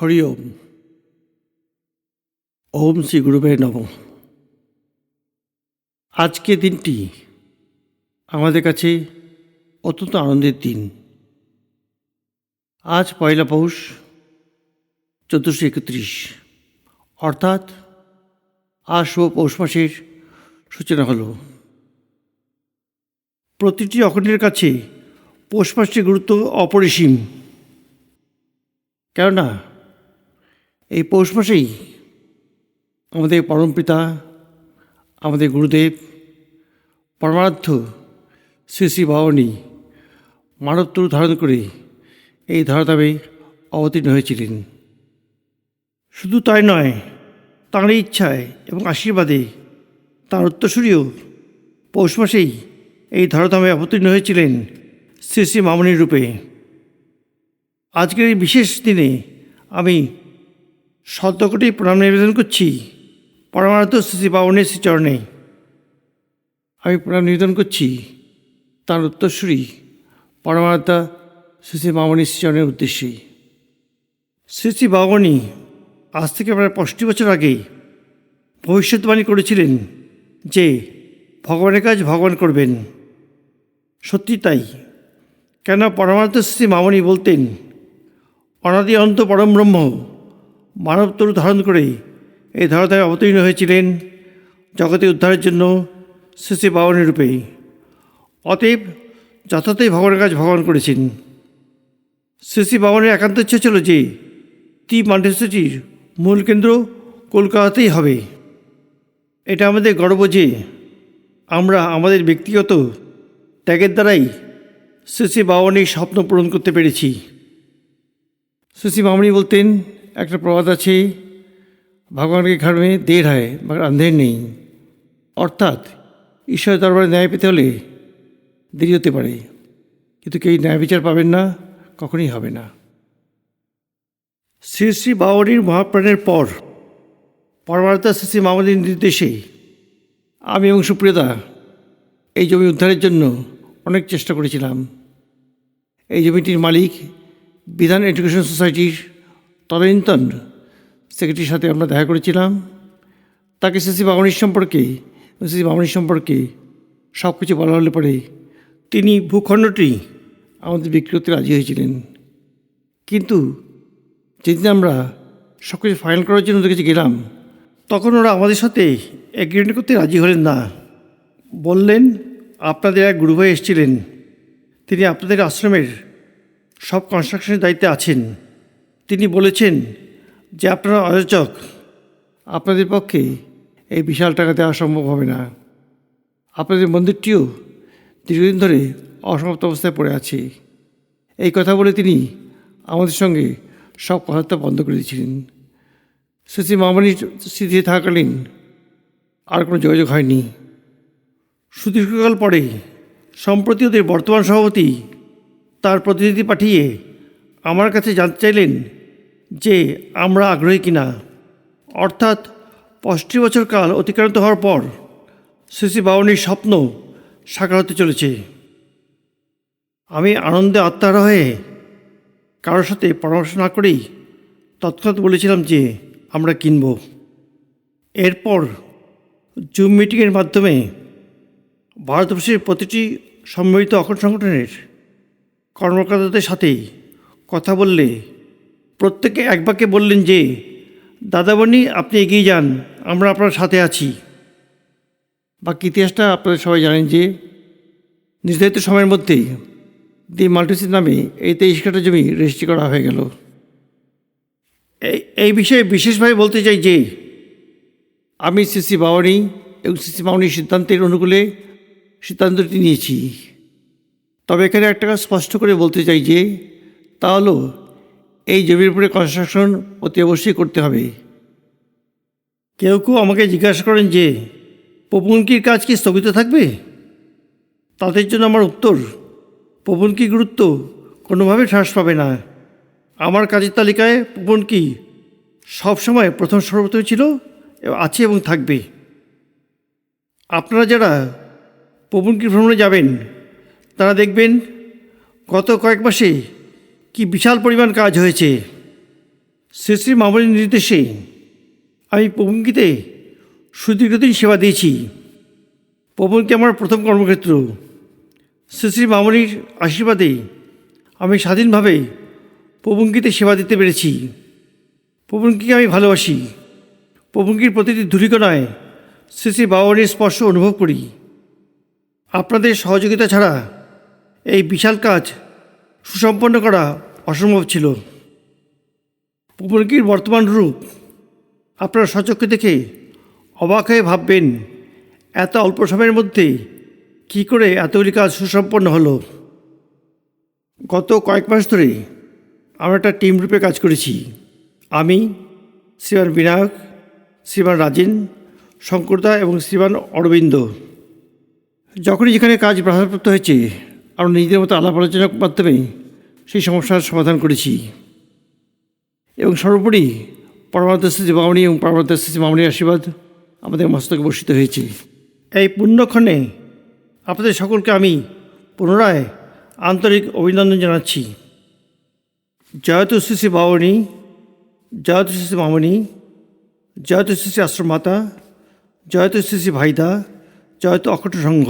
হরি ওম। ওম শ্রী গুরুবে নম। আজকে দিনটি আমাদের কাছে অত্যন্ত আনন্দের দিন। আজ পয়লা পৌষ চোদ্দোশো একত্রিশ। অর্থাৎ আজ শুভ পৌষ মাসের সূচনা হলো। প্রতিটি অখণ্ডের কাছে পৌষ মাসটির গুরুত্ব অপরিসীম। কেননা এই পৌষ মাসেই আমাদের পরমপিতা আমাদের গুরুদেব, পরমারাধ্য শ্রী শ্রী ভবানী মানবতরু ধারণ করে এই ধরাধামে অবতীর্ণ হয়েছিলেন। শুধু তাই নয়, তাঁর ইচ্ছায় এবং আশীর্বাদে তাঁর উত্তরসূরিও পৌষ মাসেই এই ধরাধামে অবতীর্ণ হয়েছিলেন শ্রী শ্রী মামনির রূপে। আজকের এই বিশেষ দিনে আমি সদ্যকটি প্রণাম নিবেদন করছি। পরমার্থ শ্রী বাবনের শ্রীচরণে। আমি প্রণাম নিবেদন করছি। তার উত্তরসূরি পরমার্থা শ্রী শ্রী মামনি শ্রীচরণের উদ্দেশ্যে। শ্রী শ্রী বাবনী আজ থেকে প্রায় পঁয়ষট্টি বছর আগে ভবিষ্যৎবাণী করেছিলেন যে ভগবানের কাজ ভগবান করবেন। সত্যি তাই। কেন পরমার্থ শ্রী মামনি বলতেন, অনাদি অন্ত পরম ব্রহ্ম মানব তরু ধারণ করে এই ধরাধায় অবতীর্ণ হয়েছিলেন জগতে উদ্ধারের জন্য শ্রী শ্রী বাবনের রূপে অতএব যথার্থই ভগবানের কাজ ভগবান করেছেন। শ্রী বাবনের একান্ত ইচ্ছা ছিল যে তি মাল্টিসিটির মূল কেন্দ্র কলকাতাতেই হবে। এটা আমাদের গর্ব যে আমরা আমাদের ব্যক্তিগত ত্যাগের দ্বারাই শ্রী বাবনের স্বপ্ন পূরণ করতে পেরেছি। শ্রী মামনি বলতেন একটা প্রবাদ আছে, ভগবানকে ঘাড় মেয়ে দেড় হয় বা আন্ধের নেই। অর্থাৎ ঈশ্বরের দরবারে ন্যায় পেতে হলে দেরি হতে পারে। কিন্তু কেউ ন্যায় বিচার পাবেন না, কখনই হবে না। শ্রী শ্রী বাউরির মহাপ্রাণের পর পরমার্থা শ্রী শ্রী মামলির নির্দেশে আমি এবং সুপ্রিয়তা এই জমি উদ্ধারের জন্য অনেক চেষ্টা করেছিলাম। এই জমিটির মালিক বিধান এডুকেশন সোসাইটির তদানীন্তন সেক্রেটারির সাথে আমরা দেখা করেছিলাম। তাকে সিসি বামনির সম্পর্কে সিসি বামনির সম্পর্কে সব কিছু বলা হলে পরে তিনি ভূখণ্ডটি আমাদের বিক্রি করতে রাজি হয়েছিলেন। কিন্তু যেদিন আমরা সব কিছু ফাইনাল করার জন্য ওদের কাছে গেলাম, তখন ওরা আমাদের সাথে এগ্রিমেন্ট করতে রাজি হলেন না। বললেন, আপনাদের এক গুরু ভাই এসেছিলেন। তিনি আপনাদের আশ্রমের সব কনস্ট্রাকশনের দায়িত্বে আছেন। তিনি বলেছেন যে আপনারা আয়োজক আপনাদের পক্ষে এই বিশাল টাকা দেওয়া সম্ভব হবে না। আপনাদের মন্দিরটিও দীর্ঘদিন ধরে অসমাপ্ত অবস্থায় পড়ে আছে। এই কথা বলে তিনি আমাদের সঙ্গে সব কথাবার্তা বন্ধ করে দিয়েছিলেন। শ্রী মামনির স্মৃতি থাকাকালীন আর কোনো যোগাযোগ হয়নি। সুদীর্ঘকাল পরে সম্প্রতি ওদের বর্তমান সভাপতি তার প্রতিনিধি পাঠিয়ে আমার কাছে জানতে চাইলেন যে আমরা আগ্রহী কিনা। অর্থাৎ পঁয়ষট্টি বছর কাল অতিক্রান্ত হওয়ার পর শ্রী বাবনির স্বপ্ন সাকার হতে চলেছে। আমি আনন্দে আত্মারা হয়ে কারোর সাথে পরামর্শ না করেই তৎক্ষণাৎ বলেছিলাম যে আমরা কিনব। এরপর জুম মিটিংয়ের মাধ্যমে ভারতবর্ষের প্রতিটি সম্মিলিত অখন সংগঠনের কর্মকর্তাদের সাথে কথা বললে প্রত্যেকে এক বাক্যে বললেন যে দাদাবনি আপনি এগিয়ে যান, আমরা আপনার সাথে আছি। বাকি ইতিহাসটা আপনারা সবাই জানেন যে, নির্ধারিত সময়ের মধ্যেই দি মাল্টিসির নামে এই তেইশ কাটা জমি রেজিস্ট্রি করা হয়ে গেল। এই এই বিষয়ে বিশেষভাবে বলতে চাই যে, আমি সিসি বাওয়ানি এবং সিসি বাওয়ানির সিদ্ধান্তের অনুকূলে সিদ্ধান্তটি নিয়েছি। তবে এখানে একটা স্পষ্ট করে বলতে চাই যে, তা হলো এই জমির উপরে কনস্ট্রাকশন অতি অবশ্যই করতে হবে। কেউ কেউ আমাকে জিজ্ঞাসা করেন যে, পপুনকির কাজ কি স্থগিত থাকবে? তাদের জন্য আমার উত্তর পবনকি গুরুত্ব কোনোভাবে হ্রাস পাবে না। আমার কাজের তালিকায় পবনকি সবসময় প্রথম সর্বপ্রথম ছিল, আছে এবং থাকবে। আপনারা যারা পবনকি ভ্রমণে যাবেন, তারা দেখবেন, গত কয়েক মাসে কি বিশাল পরিমাণ কাজ হয়েছে? শ্রী শ্রী মামনির নির্দেশে আমি পবনকিতে সুদীর্ঘদিন সেবা দিয়েছি। পবনকে আমার প্রথম কর্মক্ষেত্র। শ্রী শ্রী মামনির আশীর্বাদে আমি স্বাধীনভাবে পবনকিতে সেবা দিতে পেরেছি। পবনকিকে আমি ভালোবাসি। পবনকির প্রতিটি ধূলিকণায় শ্রী শ্রী বাবানির স্পর্শ অনুভব করি। আপনাদের সহযোগিতা ছাড়া এই বিশাল কাজ সুসম্পন্ন করা অসম্ভব ছিল। পবনকির বর্তমান রূপ আপনারা সচক্ষে দেখে অবাক হয়ে ভাববেন, এত অল্প সময়ের মধ্যে কি করে এতগুলি কাজ সুসম্পন্ন হলো। গত কয়েক মাস ধরে আমরা একটা টিম রূপে কাজ করেছি। আমি, শ্রীমান বিনায়ক, শ্রীমান রাজেন শঙ্করদা এবং শ্রীমান অরবিন্দ। যখনই যেখানে কাজ বাধাপ্রাপ্ত হয়েছে আমরা নিজেদের মতো আলাপ আলোচনার মাধ্যমে সেই সমস্যার সমাধান করেছি। এবং সর্বোপরি পরমাত্ম স্থিতি মামনি এবং পরমাত্ম স্থিতি মামনির আশীর্বাদ আমাদের মস্তকে বর্ষিত হয়েছে। এই পুণ্যক্ষণে আপনাদের সকলকে আমি পুনরায় আন্তরিক অভিনন্দন জানাচ্ছি। জয়তু শ্রী শ্রী বাবনী জয়তু শ্রী শ্রী মামনি, জয়তু শ্রী শ্রী আশ্রম মাতা জয়তু শ্রী শ্রী ভাইদা, জয়তু অকট সংঘ।